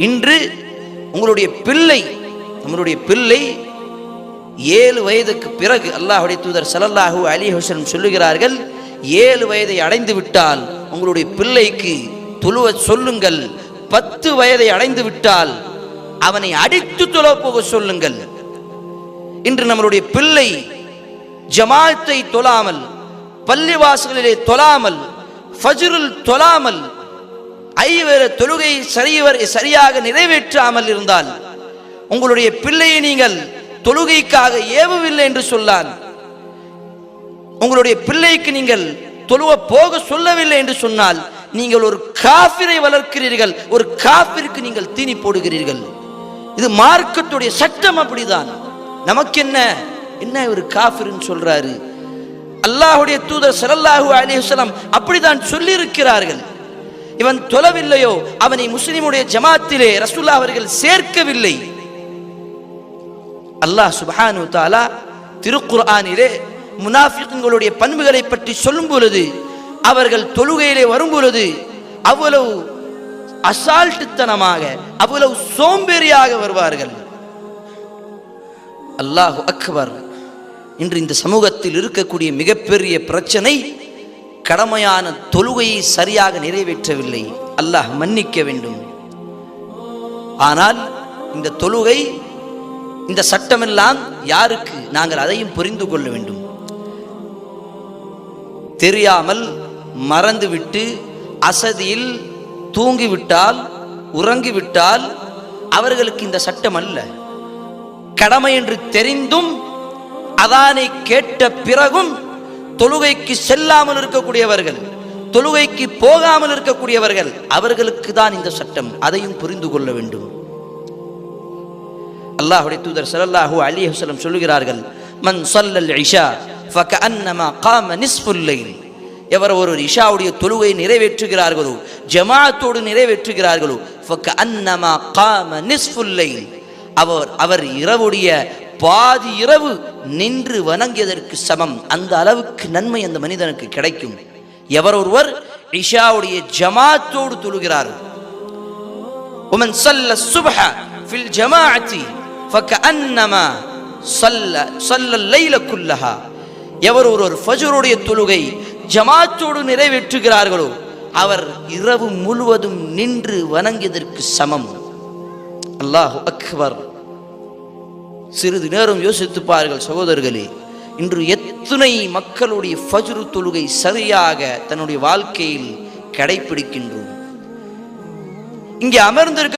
இன்று உங்களுடைய பிள்ளை நம்மளுடைய பிள்ளை ஏழு வயதுக்கு பிறகு அல்லாஹுடைய தூதர் ஸல்லல்லாஹு அலி ஹுசன் சொல்லுகிறார்கள் ஏழு வயதை அடைந்து விட்டால் உங்களுடைய பிள்ளைக்கு தொழுவ சொல்லுங்கள் பத்து வயதை அடைந்து விட்டால் அவனை அடித்து தொழ போக சொல்லுங்கள். இன்று நம்மளுடைய பிள்ளை ஜமாத்தை தொழாமல் பள்ளிவாசலிலே தொழாமல் ஃபஜ்ருல் தொழாமல் ஐவர தொழுகை சரியவர் சரியாக நிறைவேற்றாமல் இருந்தால் உங்களுடைய பிள்ளையை நீங்கள் தொழுகைக்காக ஏவவில்லை என்று சொன்னால் உங்களுடைய பிள்ளைக்கு நீங்கள் தொழுவ போக சொல்லவில்லை என்று சொன்னால் நீங்கள் ஒரு காஃபிரை வளர்க்கிறீர்கள் ஒரு காஃபிற்கு நீங்கள் தீனி போடுகிறீர்கள். இது மார்க்கத்துடைய சட்டம் அப்படிதான். நமக்கு என்ன என்ன ஒரு காஃபிர்னு சொல்றாரு? அல்லாஹுடைய தூதர் சரல்லாஹு அலிஹலாம் அப்படிதான் சொல்லி இருக்கிறார்கள் இவன் தொலவில்லையோ அவனை முஸ்லிமுடைய ஜமாத்திலே ரசுல்லா அவர்கள் சேர்க்கவில்லை. அல்லாஹ் சுபஹானு தாலா திருக்குர்ஆனிலே முனாஃபிக்குங்களுடைய பண்புகளை பற்றி சொல்லும் பொழுது அவர்கள் தொழுகையிலே வரும் பொழுது அவ்வளவு அசால்ட்டுத்தனமாக அவ்வளவு சோம்பேறியாக வருவார்கள். அல்லாஹு அக்பர் இன்று இந்த சமூகத்தில் இருக்கக்கூடிய மிகப்பெரிய பிரச்சனை கடமையான தொழுகையை சரியாக நிறைவேற்றவில்லை. அல்லாஹ் மன்னிக்க வேண்டும். ஆனால் இந்த தொழுகை இந்த சட்டமெல்லாம் யாருக்கு நாங்கள் அதையும் புரிந்து கொள்ள வேண்டும். தெரியாமல் மறந்துவிட்டு அசதியில் தூங்கிவிட்டால் உறங்கிவிட்டால் அவர்களுக்கு இந்த சட்டம் அல்ல. கடமை என்று தெரிந்தும் அதானை கேட்ட பிறகும் தொழுகைக்கு செல்லாமல் இருக்கக்கூடியவர்கள் தொழுகைக்கு போகாமல் இருக்கக்கூடியவர்கள் அவர்களுக்கு தான் இந்த சட்டம். அதையும் புரிந்து கொள்ள வேண்டும். அல்லாஹுடைய தூதர் ஸல்லல்லாஹு அலி ஹசலம் சொல்லுகிறார்கள் மன் ஸல்லல் இஷா ஃபகஅன்னமா காம நிஸ்ஃபுல் லைல். எவர் ஒரு இஷாவுடைய தொழுகை நிறைவேற்றுகிறார்களோ ஜமாத்தோடு நிறைவேற்றுகிறார்களோ ஃபகஅன்னமா காம நிஸ்ஃபுல் லைல். அவர் அவர் இரவுடைய பாதி இரவு நின்று வணங்கியதற்கு சமம் அந்த அளவுக்கு நன்மை அந்த மனிதனுக்கு கிடைக்கும் எவர் ஒருவர் இஷாவுடைய ஜமாத்தோடு தொழுகிறார்கள் ومن صلى الصبح في الجماعة فكأنما صلى صلى الليل كلها எவர் ஒருவர் ஃபஜ்ருடைய தொழுகை ஜமாத்தோடு நிறைவேற்றுகிறார்களோ அவர் இரவு முழுவதும் நின்று வணங்கியதற்கு சமம் அல்லாஹ் அக்பர் சிறிது நேரம் யோசித்துப்பார்கள் சகோதரர்களே இன்று எத்தனை மக்களுடைய ஃபஜ்ரு தொழுகை சரியாக தன்னுடைய வாழ்க்கையில் கடைபிடிக்கின்றோம் இங்கே அமர்ந்திருக்க